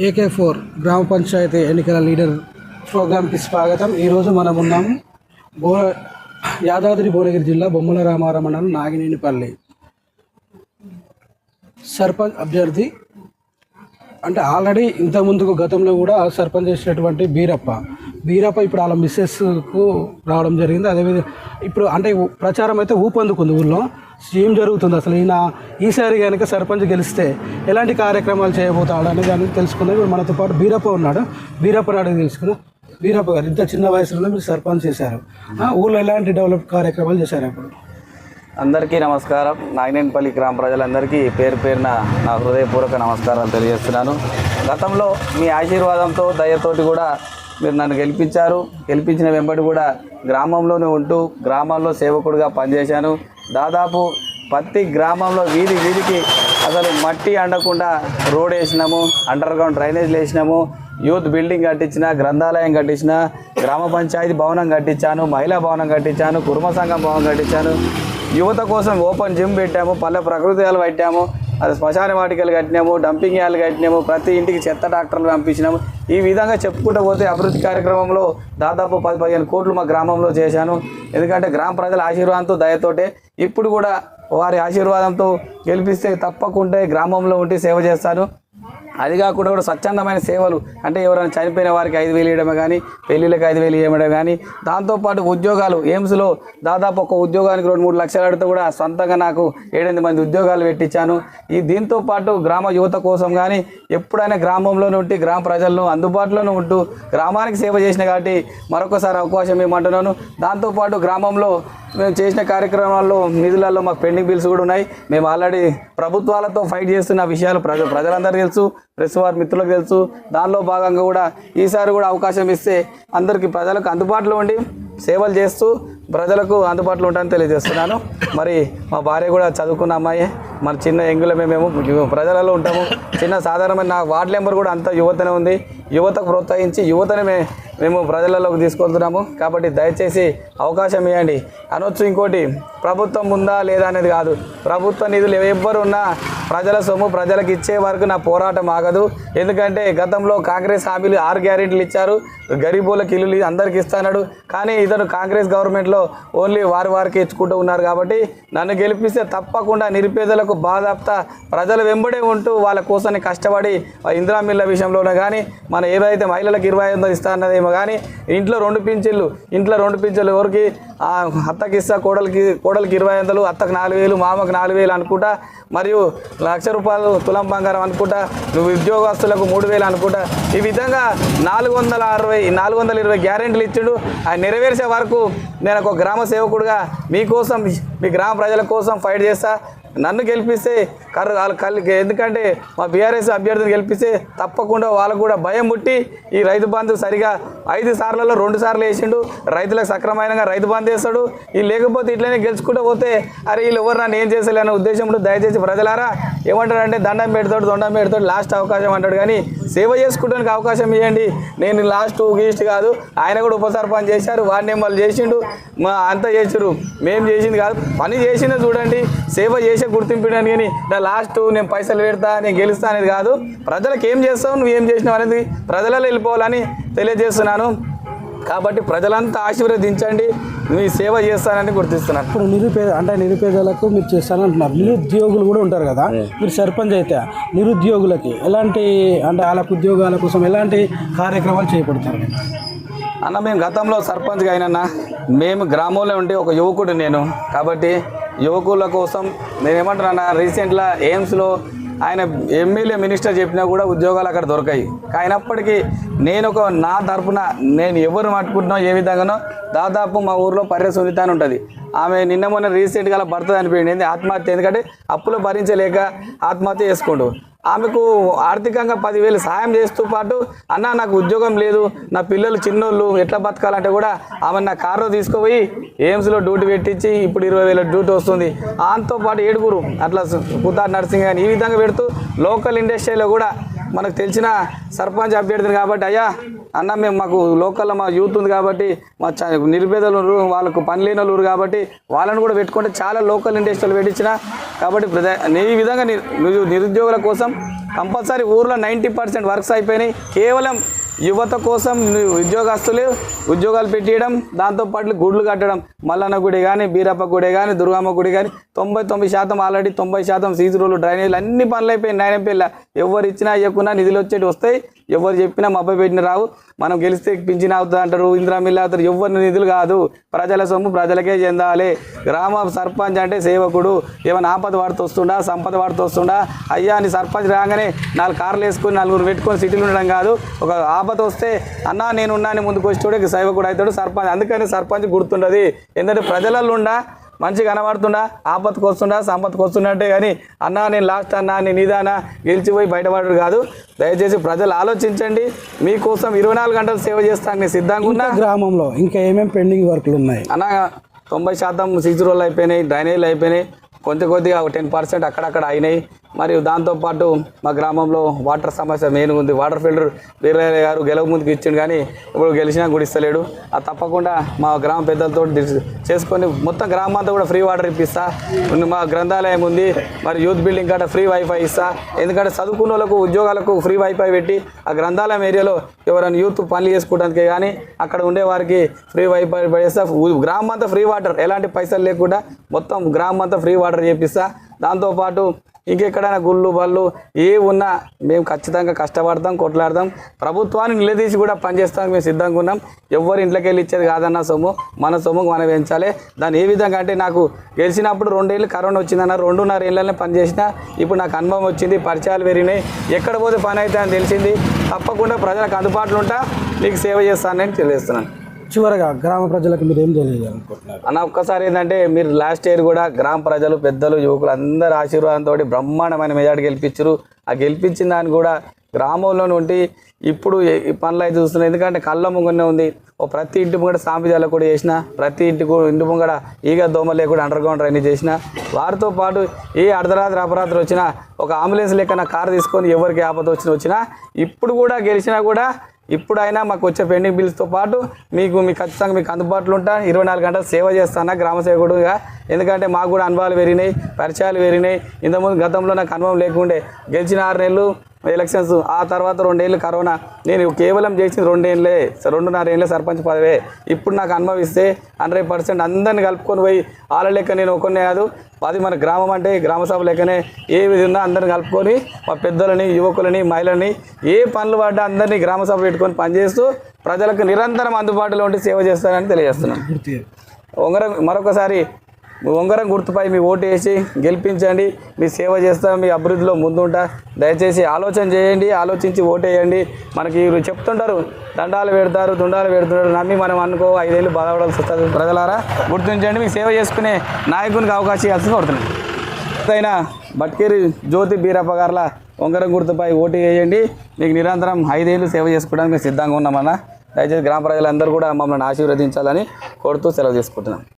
AK four గ్రామ పంచాయతీ ఎన్నికల leader ప్రోగ్రాంకి స్వాగతం. ఈరోజు మనం ఉన్నాము భో యాదాద్రి భువనగిరి జిల్లా బొమ్మల రామారం మండలం నాగినేనిపల్లి. సర్పంచ్ అభ్యర్థి అంటే ఆల్రెడీ ఇంత ముందుకు గతంలో కూడా సర్పంచ్ చేసినటువంటి బీరప్ప. బీరప్ప ఇప్పుడు వాళ్ళ మిస్సెస్కు రావడం జరిగింది. అదేవిధంగా ఇప్పుడు అంటే ప్రచారం అయితే ఊపందుకుంది ఊళ్ళో. ఏం జరుగుతుంది అసలు? ఈయన ఈసారి కనుక సర్పంచ్ గెలిస్తే ఎలాంటి కార్యక్రమాలు చేయబోతాడు అని దాన్ని తెలుసుకుందాం ఇప్పుడు మనతో పాటు బీరప్ప ఉన్నాడు. బీరప్ప నాడు తెలుసుకుందాం. బీరప్ప గారు ఇంత చిన్న వయసులోనే మీరు సర్పంచ్ చేశారు. ఊళ్ళో ఎలాంటి డెవలప్ కార్యక్రమాలు చేశారు ఇప్పుడు అందరికీ నమస్కారం. నాగినేనిపల్లి గ్రామ ప్రజలందరికీ పేరు పేరున నా హృదయపూర్వక నమస్కారాలు తెలియజేస్తున్నాను. గతంలో మీ ఆశీర్వాదంతో దయతోటి కూడా మీరు నన్ను గెలిపించారు. గెలిపించిన వెంబడి కూడా గ్రామంలోనే ఉంటూ గ్రామాల్లో సేవకుడిగా పనిచేశాను. దాదాపు ప్రతి గ్రామంలో వీధి వీధికి అసలు మట్టి అండకుండా రోడ్ వేసినాము అండర్ గ్రౌండ్ డ్రైనేజ్లు వేసినాము యూత్ బిల్డింగ్ కట్టించిన గ్రంథాలయం కట్టించిన గ్రామ పంచాయతీ భవనం కట్టించాను మహిళా భవనం కట్టించాను కుర్మ సంఘం భవనం కట్టించాను. యువత కోసం ఓపెన్ జిమ్ పెట్టాము పల్లె ప్రకృతి పెట్టాము. అది శ్మశాన వాటికలు కట్టినాము డంపింగ్ యాలు కట్టినాము ప్రతి ఇంటికి చెత్త డాక్టర్లు పంపించినాము. ఈ విధంగా చెప్పుకుంటూ పోతే అభివృద్ధి కార్యక్రమంలో దాదాపు పది పదిహేను కోట్లు మా గ్రామంలో చేశాను. ఎందుకంటే గ్రామ ప్రజల ఆశీర్వాదంతో దయతోటే ఇప్పుడు కూడా వారి ఆశీర్వాదంతో గెలిపిస్తే తప్పకుండా గ్రామంలో ఉండి సేవ చేస్తాను. అది కాకుండా కూడా స్వచ్ఛందమైన సేవలు అంటే ఎవరైనా చనిపోయిన వారికి ఐదు వేలు ఇవ్వడమే కానీ పెళ్ళిళ్ళకి ఐదు వేలు ఇవ్వడం కానీ దాంతోపాటు ఉద్యోగాలు ఎయిమ్స్లో దాదాపు ఒక ఉద్యోగానికి రెండు మూడు లక్షలు అడిగితే కూడా సొంతంగా నాకు ఏడెనిమిది మంది ఉద్యోగాలు పెట్టించాను. ఈ దీంతో పాటు గ్రామ యువత కోసం కానీ ఎప్పుడైనా గ్రామంలోనే ఉండి గ్రామ ప్రజలను అందుబాటులోనే ఉంటూ గ్రామానికి సేవ చేసిన కాబట్టి మరొకసారి అవకాశం ఇవ్వమంటున్నాను. దాంతోపాటు గ్రామంలో మేము చేసిన కార్యక్రమాల్లో నిధులలో మాకు పెండింగ్ బిల్స్ కూడా ఉన్నాయి. మేము ఆల్రెడీ ప్రభుత్వాలతో ఫైట్ చేస్తున్న విషయాలు ప్రజ ప్రజలందరూ తెలుసు ప్రెస్ వారి మిత్రులకు తెలుసు. దానిలో భాగంగా కూడా ఈసారి కూడా అవకాశం ఇస్తే అందరికీ ప్రజలకు అందుబాటులో ఉండి సేవలు చేస్తూ ప్రజలకు అందుబాటులో ఉంటానని తెలియజేస్తున్నాను. మరి మా భార్య కూడా చదువుకున్న అమ్మాయి. మన చిన్న ఎంగులమే మేము ప్రజలలో ఉంటాము. చిన్న సాధారణమైన నా వార్డు నెంబర్ కూడా అంత యువతనే ఉంది. యువతకు ప్రోత్సహించి యువతని మే మేము ప్రజలలోకి తీసుకెళ్తున్నాము కాబట్టి దయచేసి అవకాశం ఇవ్వండి. అనొచ్చు ఇంకోటి ప్రభుత్వం ఉందా లేదా అనేది కాదు. ప్రభుత్వ నిధులు ఎవ్వరున్నా ప్రజల సొమ్ము ప్రజలకు ఇచ్చే వరకు నా పోరాటం ఆగదు. ఎందుకంటే గతంలో కాంగ్రెస్ హామీలు ఆరు గ్యారెంటీలు ఇచ్చారు. గరీబులకు ఇల్లు అందరికి ఇస్తాడు కానీ ఇతను కాంగ్రెస్ గవర్నమెంట్లో ఓన్లీ వారి వారికి ఇచ్చుకుంటూ ఉన్నారు కాబట్టి నన్ను గెలిపిస్తే తప్పకుండా నిరుపేదలకు బాధాప్త ప్రజలు వెంబడే ఉంటూ వాళ్ళ కోసం కష్టపడి ఆ ఇందిరా మిల్ల విషయంలోనే కానీ మన ఏదైతే మహిళలకు ఇరవై ఐదు వందలు ఇస్తా అన్నదేమో కానీ ఇంట్లో రెండు పింఛన్లు ఇంట్లో రెండు పింఛన్లు ఎవరికి? అత్తకి ఇస్తా కోడలికి కోడలికి ఇరవై వందలు అత్తకు నాలుగు వేలు మామకు నాలుగు వేలు అనుకుంటా. మరియు లక్ష రూపాయలు తులం బంగారం అనుకుంటా నువ్వు ఉద్యోగస్తులకు మూడు వేలు అనుకుంటా. ఈ విధంగా నాలుగు వందల అరవై నాలుగు వందల ఇరవై గ్యారెంటీలు ఇచ్చిండు. ఆ నెరవేర్చే వరకు నేను ఒక గ్రామ సేవకుడుగా మీకోసం మీ గ్రామ ప్రజల కోసం ఫైట్ చేస్తా. నన్ను గెలిపిస్తే కర్ర వాళ్ళ కళ్ళకి. ఎందుకంటే మా బీఆర్ఎస్ అభ్యర్థిని గెలిపిస్తే తప్పకుండా వాళ్ళకు కూడా భయం ముట్టి ఈ రైతు బంధు సరిగా ఐదు సార్లలో రెండు సార్లు వేసిండు. రైతులకు సక్రమంగా రైతు బంధు వేస్తాడు. ఈ లేకపోతే ఇట్లనే గెలుచుకుంటూ పోతే అరే వీళ్ళు ఎవరు నన్ను ఏం చేసలే ఉద్దేశంలో దయచేసి ప్రజలారా ఏమంటాడంటే దండం పెడతాడు దొండం పెడతాడు లాస్ట్ అవకాశం అంటాడు. కానీ సేవ చేసుకోవడానికి అవకాశం ఇవ్వండి నేను లాస్ట్ గీస్ట్ కాదు. ఆయన కూడా ఉపసర్పణ చేశారు. వాడిని వాళ్ళు చేసిండు. మా అంతా చేసారు మేము చేసింది కాదు. పని చేసినా చూడండి. సేవ చేసే గుర్తింపు కానీ నా లాస్ట్ నేను పైసలు పెడతా నేను గెలుస్తా అనేది కాదు. ప్రజలకు ఏం చేస్తావు నువ్వు ఏం చేసినావు అనేది ప్రజలలో వెళ్ళిపోవాలని తెలియజేస్తున్నాను. కాబట్టి ప్రజలంతా ఆశీర్వదించండి మీ సేవ చేస్తానని గుర్తిస్తున్నాను. ఇప్పుడు నిరుపేద అంటే నిరుపేదలకు మీరు చేస్తానంటున్నారు. నిరుద్యోగులు కూడా ఉంటారు కదా? మీరు సర్పంచ్ అయితే నిరుద్యోగులకి ఎలాంటి అంటే వాళ్ళకు ఉద్యోగాల కోసం ఎలాంటి కార్యక్రమాలు చేపడతారు? అన్న మేము గతంలో సర్పంచ్గా అయినన్నా మేము గ్రామంలో ఉండే ఒక యువకుడు నేను. కాబట్టి యువకుల కోసం నేను ఏమంటున్నా రీసెంట్గా ఎయిమ్స్లో ఆయన ఎమ్మెల్యే మినిస్టర్ చెప్పినా కూడా ఉద్యోగాలు అక్కడ దొరకాయి. అయినప్పటికీ నేను ఒక నా తరపున నేను ఎవరు మట్టుకుంటున్నా ఏ విధంగానో దాదాపు మా ఊర్లో పర్య సునీత అని ఉంటుంది. ఆమె నిన్న మొన్న రీసెంట్గా అలా భర్త చనిపోయింది ఆత్మహత్య? ఎందుకంటే అప్పులు భరించలేక ఆత్మహత్య చేసుకుంటూ. ఆమెకు ఆర్థికంగా పదివేలు సాయం చేస్తూ పాటు అన్న నాకు ఉద్యోగం లేదు నా పిల్లలు చిన్నోళ్ళు ఎట్లా బతకాలంటే కూడా ఆమె నా కారులో తీసుకుపోయి ఎయిమ్స్లో డ్యూటీ పెట్టించి ఇప్పుడు ఇరవై వేల డ్యూటీ వస్తుంది. ఆమెతో పాటు ఏడుగురు అట్లా కుతార్ నర్సింగ్ అని ఈ విధంగా పెడుతూ లోకల్ ఇండస్ట్రీలో కూడా మనకు తెలిసిన సర్పంచ్ అభ్యర్థిని కాబట్టి అయ్యా అన్న మేము మాకు లోకల్లో మా యూత్ ఉంది కాబట్టి మా చ- నిరుపేదలు వాళ్ళకు పని లేని వాళ్ళు కాబట్టి వాళ్ళని కూడా పెట్టుకుంటే చాలా లోకల్ ఇండస్ట్రీలు పెట్టించిన. కాబట్టి ప్రజా ఈ విధంగా నిరుద్యోగుల కోసం కంపల్సరీ ఊర్లో నైంటీ పర్సెంట్ వర్క్స్ అయిపోయినాయి. కేవలం యువత కోసం ఉద్యోగస్తులు ఉద్యోగాలు పెట్టియడం దాంతోపాటు గుడ్లు కట్టడం మల్లన్న గుడి కానీ బీరప్ప గుడి కానీ దుర్గమ్మ గుడి కానీ తొంభై తొమ్మిది శాతం ఆల్రెడీ తొంభై శాతం సీజు రోడ్లు డ్రైనేజీలు అన్ని పనులు అయిపోయినాయి. నాయన పిల్ల ఎవరు ఇచ్చినా ఇవ్వకున్నా నిధులు వచ్చేటి వస్తాయి. ఎవరు చెప్పినా మబ్బ పెట్టిన రావు. మనం గెలిస్తే పింఛన్ అవుతుంది అంటారు ఇందిరా మిల్లు అవుతారు. ఎవరిని నిధులు కాదు. ప్రజల సొమ్ము ప్రజలకే చెందాలి. గ్రామ సర్పంచ్ అంటే సేవకుడు. ఏమైనా ఆపద వాడుతూ వస్తుండా సంపద వాడుతూ వస్తుండా? అయ్యా అని సర్పంచ్ రాగానే నాలుగు కార్లు వేసుకొని నలుగురు పెట్టుకొని సిటీలు ఉండడం కాదు. ఒక ఆపద వస్తే అన్నా నేను ఉన్నాను ముందుకు వచ్చి చూడే సేవకుడు అవుతాడు సర్పంచ్. అందుకని సర్పంచ్ గుర్తుండదు. ఎందుకంటే ప్రజలలో ఉండా మంచి కనబడుతుండా ఆపత్కి వస్తుండా సంపత్కి వస్తుండే కానీ అన్నా నేను లాస్ట్ అన్నా నేను ఇదానా గెలిచిపోయి బయటపడడు కాదు. దయచేసి ప్రజలు ఆలోచించండి. మీకోసం ఇరవై నాలుగు గంటలు సేవ చేస్తాను నేను సిద్ధంగా ఉన్నా. గ్రామంలో ఇంకా ఏమేమి పెండింగ్ వర్క్లు ఉన్నాయి? అన్న తొంభై శాతం సీసీ రోడ్లు అయిపోయినాయి డ్రైనేజీలు అయిపోయినాయి. కొంత కొద్దిగా ఒక టెన్ పర్సెంట్ అక్కడక్కడ అయినాయి. మరియు దాంతోపాటు మా గ్రామంలో వాటర్ సమస్య మెయిన్ ఉంది. వాటర్ ఫిల్టర్ వీరయ్య గారు గెలవ ముందుకు ఇచ్చిండు కానీ ఇప్పుడు గెలిచినా కూడా ఇస్తలేడు అది తప్పకుండా మా గ్రామ పెద్దలతో చేసుకొని మొత్తం గ్రామం అంతా కూడా ఫ్రీ వాటర్ ఇప్పిస్తా. మా గ్రంథాలయం ఉంది. మరి యూత్ బిల్డింగ్ కాడ ఫ్రీ వైఫై ఇస్తా. ఎందుకంటే చదువుకున్న వాళ్ళకు ఉద్యోగాలకు ఫ్రీ వైఫై పెట్టి ఆ గ్రంథాలయం ఏరియాలో ఎవరైనా యూత్ పనులు చేసుకోవడానికి కానీ అక్కడ ఉండే వారికి ఫ్రీ వైఫై పడేస్తా. గ్రామం అంతా ఫ్రీ వాటర్ ఎలాంటి పైసలు లేకుండా మొత్తం గ్రామం అంతా ఫ్రీ వాటర్ చేపిస్తా దాంతోపాటు ఇంకెక్కడైనా గుళ్ళు బళ్ళు ఏ ఉన్నా మేము ఖచ్చితంగా కష్టపడతాం కొట్లాడతాం. ప్రభుత్వాన్ని నిలదీసి కూడా పనిచేస్తాం మేము సిద్ధంగా ఉన్నాం. ఎవరు ఇంట్లోకి వెళ్ళి ఇచ్చేది కాదన్న సొమ్ము మన సొమ్ము మనం పెంచాలి దాన్ని ఏ విధంగా అంటే నాకు గెలిచినప్పుడు రెండేళ్ళు కరోనా వచ్చిందన్న రెండున్నర ఏళ్ళనే పనిచేసిన ఇప్పుడు నాకు అనుభవం వచ్చింది పరిచయాలు పెరిగినాయి. ఎక్కడ పోతే పని అయితే అని తెలిసింది. తప్పకుండా ప్రజలకు అందుబాటులో ఉంటా. నీకు సేవ చేస్తానని తెలియజేస్తున్నాను. చివరగా గ్రామ ప్రజలకు మీరు ఏం తెలియజేయాలనుకుంటున్నారు? అన్న ఒక్కసారి ఏంటంటే మీరు లాస్ట్ ఇయర్ కూడా గ్రామ ప్రజలు పెద్దలు యువకులు అందరి ఆశీర్వాదంతో బ్రహ్మాండమైన మెజార్టీ గెలిపించారు. ఆ గెలిపించిన దాన్ని కూడా గ్రామంలో ఉండి ఇప్పుడు ఈ పనులు అయితే చూస్తున్నాయి ఎందుకంటే కళ్ళ ముంగనే ఉంది. ఓ ప్రతి ఇంటి ముంగడ సాంపిజాల కూడా చేసిన ప్రతి ఇంటి ఇంటి ముంగడ ఈగ దోమ లేకుండా అండర్ గ్రౌండ్ డ్రైనేజ్ చేసిన వారితో పాటు ఏ అర్ధరాత్రి అపరాత్రి వచ్చినా ఒక అంబులెన్స్ లెక్కన కారు తీసుకొని ఎవరికి ఆపద వచ్చిన వచ్చినా ఇప్పుడు కూడా గెలిచినా కూడా ఇప్పుడైనా మాకు వచ్చే పెండింగ్ బిల్స్తో పాటు మీకు మీకు ఖచ్చితంగా మీకు అందుబాటులో ఉంటా. ఇరవై నాలుగు గంటలు సేవ చేస్తాను గ్రామ సేవకుడుగా. ఎందుకంటే మాకు కూడా అనుభవాలు పెరిగినాయి పరిచయాలు పెరిగినాయి ఇంతకుముందు గతంలో నాకు అనుభవం లేకుండే. గెలిచిన ఆరు నెలలు ఎలక్షన్స్ ఆ తర్వాత రెండేళ్ళు కరోనా. నేను కేవలం చేసింది రెండేళ్ళే. రెండున్నర ఏళ్ళే సర్పంచ్ పదవే. ఇప్పుడు నాకు అనుభవిస్తే హండ్రెడ్ పర్సెంట్ అందరిని కలుపుకొని పోయి వాళ్ళ లెక్క నేను ఒకనే కాదు అది మన గ్రామం అంటే గ్రామ సభ లెక్కనే ఏ విధంగా అందరిని కలుపుకొని మా పెద్దలని యువకులని మహిళలని ఏ పనులు పడ్డా అందరినీ గ్రామ సభ పెట్టుకొని పనిచేస్తూ ప్రజలకు నిరంతరం అందుబాటులో ఉండి సేవ చేస్తానని తెలియజేస్తున్నాను. ఉంగరం మరొకసారి ఉంగరం గుర్తుపై మీ ఓటు వేసి గెలిపించండి. మీ సేవ చేస్తా మీ అభివృద్ధిలో ముందుంటా. దయచేసి ఆలోచన చేయండి ఆలోచించి ఓటేయండి మనకి వీరు చెప్తుంటారు దండాలు పెడతారు దుండాలు పెడుతుంటారు. నమ్మి మనం అనుకో ఐదేళ్ళు బాధపడాల్సి వస్తుంది. ప్రజలారా గుర్తించండి మీకు సేవ చేసుకునే నాయకునికి అవకాశం ఇవ్వాల్సి కోరుతున్నాను అయినా బట్కేరి జ్యోతి బీరప్ప గారుల ఉంగరం గుర్తుపై ఓటు వేయండి. మీకు నిరంతరం ఐదేళ్ళు సేవ చేసుకోవడానికి మేము సిద్ధంగా ఉన్నామన్నా. దయచేసి గ్రామ ప్రజలందరూ కూడా మమ్మల్ని ఆశీర్వదించాలని కోరుతూ సెలవు చేసుకుంటున్నాం.